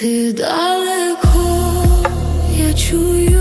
Ти далеко, я чую